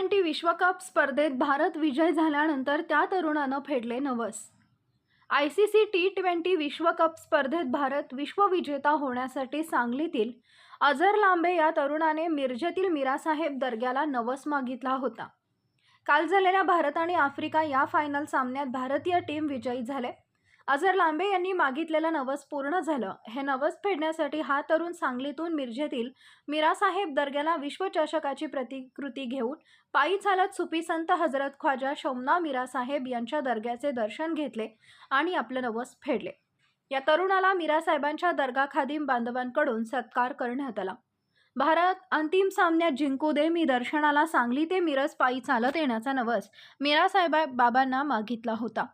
Twenty विश्वकप स्पर्धेत भारत विजय झाल्यानंतर त्या तरुणानं फेडले नवस. I C C T twenty विश्वकप स्पर्धेत भारत विश्वविजेता होण्यासाठी सांगलीतील अझर लांबे या तरुणाने मिरजेतील मीरासाहेब दर्ग्याला नवस मागितला होता. काल झालेल्या भारत आणि आफ्रिका या फायनल सामन्यात भारतीय टीम विजयी झाले. अझर लांबे यांनी मागितलेलं नवस पूर्ण झालं. हे नवस फेडण्यासाठी हा तरुण सांगलीतून मिरजेतील मीरासाहेब दर्ग्याला विश्वचषकाची प्रतिकृती घेऊन पायी चालत सुफी संत हजरत ख्वाजा शौमना मीरासाहेब यांच्या दर्ग्याचे दर्शन घेतले आणि आपलं नवस फेडले. या तरुणाला मीरासाहेबांच्या दर्गा खादीम बांधवांकडून सत्कार करण्यात आला. भारत अंतिम सामन्यात जिंकू दे मी दर्शनाला सांगली ते मिरज पायी चालत येण्याचा नवस मीरासाहेब बाबांना मागितला होता.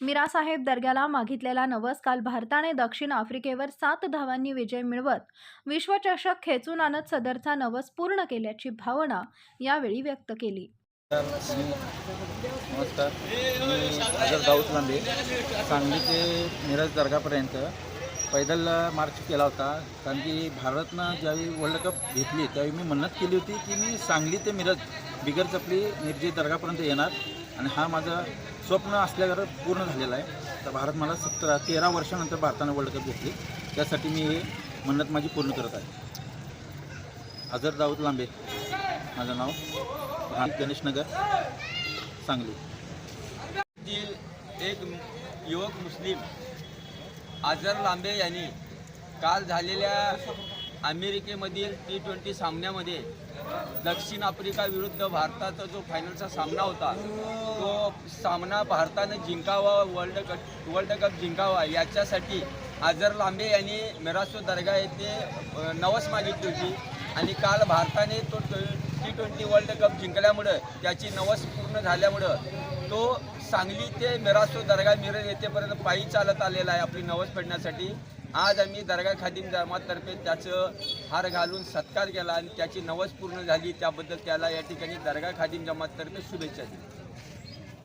मीरासाहेब दर्ग्याला मागितलेला नवस काल भारताने दक्षिण आफ्रिकेवर सात धावांनी विजय मिळवत विश्वचषक खेचून आणत सदरचा नवस पूर्ण केल्याची भावना यावेळी व्यक्त केली. नमस्कार. मी दाऊद लांबे सांगली ते मिरज दर्गापर्यंत पैदल मार्च केला होता. कारण की भारतनं ज्यावेळी वर्ल्ड कप घेतली त्यावेळी मी मन्नत केली होती की मी सांगली ते मिरज बिगर चपली मिरजी दर्गापर्यंत येणार. आणि हा माझा स्वप्न असल्यावर पूर्ण झालेलं आहे. तर भारत मला सतरा तेरा वर्षानंतर भारतानं वर्ल्ड कप घेतली. त्यासाठी मी हे मन्नत माझी पूर्ण करत आहे. अझर दाऊद लांबे माझं नाव. गणेश नगर सांगली. एक युवक मुस्लिम आझर लांबे यांनी काल झालेल्या अमेरिकेमधील टी ट्वेंटी सामन्यामध्ये दक्षिण आफ्रिका विरुद्ध भारताचा जो फायनलचा सामना होता तो सामना भारतानं जिंकावा वर्ल्ड कप वर्ल्ड कप जिंकावा याच्यासाठी आझर लांबे यांनी मेरासो दर्गा येथे नवस मागितली होती. आणि काल भारताने तो टी ट्वेंटी वर्ल्ड कप जिंकल्यामुळं त्याची नवस पूर्ण झाल्यामुळं तो सांगली ते मेरासो दर्गा मिरज येथेपर्यंत पायी चालत आलेला आहे आपली नवस फेडण्यासाठी. आज आम्ही दर्गा खादीम जमाततर्फे त्याचं हार घालून सत्कार केला आणि त्याची नवस पूर्ण झाली. त्याबद्दल त्याला या ठिकाणी दर्गा खादीम जमाततर्फे शुभेच्छा दिल्या.